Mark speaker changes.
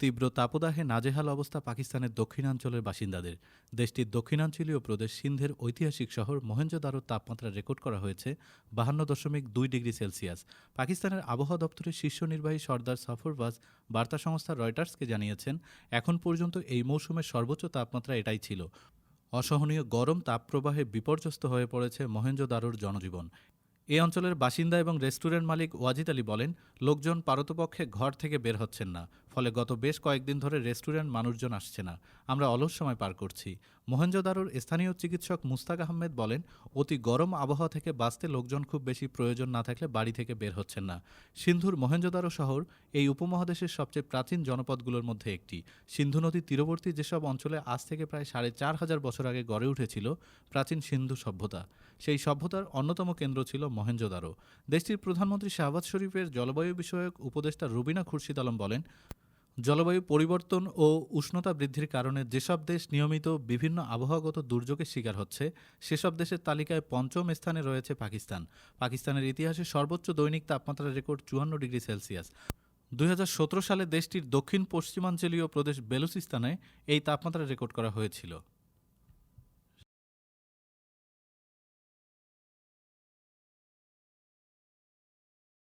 Speaker 1: তীব্র তাপদাহে নাজেহাল অবস্থা পাকিস্তানের দক্ষিণাঞ্চলের বাসিন্দাদের। দেশটির দক্ষিণাঞ্চলীয় প্রদেশ সিন্ধের ঐতিহাসিক শহর মহেঞ্জোদারোর তাপমাত্রা রেকর্ড করা হয়েছে বাহান্ন দশমিক দুই ডিগ্রি সেলসিয়াস। পাকিস্তানের আবহাওয়া দপ্তরের শীর্ষ নির্বাহী সর্দার সাফরবাজ বার্তা সংস্থা রয়টার্সকে জানিয়েছেন, এখন পর্যন্ত এই মৌসুমের সর্বোচ্চ তাপমাত্রা এটাই ছিল। অসহনীয় গরম তাপপ্রবাহে বিপর্যস্ত হয়ে পড়েছে মহেঞ্জোদারোর জনজীবন। এ অঞ্চলের বাসিন্দা এবং রেস্টুরেন্ট মালিক ওয়াজিদ আলী বলেন, লোকজন পারতপক্ষে ঘর থেকে বের হচ্ছেন না। ফলে গত বেশ কয়েকদিন ধরে রেস্টুরেন্ট মানুষজন আসছে না। আমরা অলস সময় পার করছি। মহেঞ্জোদারোর স্থানীয় চিকিৎসক মুস্তাক আহমেদ বলেন, অতি গরম আবহাওয়া থেকে বাঁচতে লোকজন খুব বেশি প্রয়োজন না থাকলে বাড়ি থেকে বের হচ্ছেন না। সিন্ধুর মহেঞ্জোদারো শহর এই উপমহাদেশের সবচেয়ে প্রাচীন জনপদগুলোর মধ্যে একটি। সিন্ধু নদীর তীরবর্তী যেসব অঞ্চলে আজ থেকে প্রায় সাড়ে চার হাজার বছর আগে গড়ে উঠেছিল, প্রাচীন সিন্ধু সভ্যতা। সেই সভ্যতার অন্যতম কেন্দ্র ছিল মহেঞ্জোদারো দেশটির প্রধানমন্ত্রী শাহবাজ শরীফের জলবায়ু বিষয়ক উপদেষ্টা রুবিনা খুরশিদ আলম বলেন জলবায়ু পরিবর্তন ও উষ্ণতা বৃদ্ধির কারণে যেসব দেশ নিয়মিত বিভিন্ন আবহাওয়াগত দুর্যোগের শিকার হচ্ছে, সেসব দেশের তালিকায় পঞ্চম স্থানে রয়েছে পাকিস্তান। পাকিস্তানের ইতিহাসে সর্বোচ্চ দৈনিক তাপমাত্রার রেকর্ড চুয়ান্ন ডিগ্রি সেলসিয়াস। দুই হাজার সতেরো সালে দেশটির দক্ষিণ পশ্চিমাঞ্চলীয় প্রদেশ বেলুচিস্তানে এই তাপমাত্রা রেকর্ড করা হয়েছিল।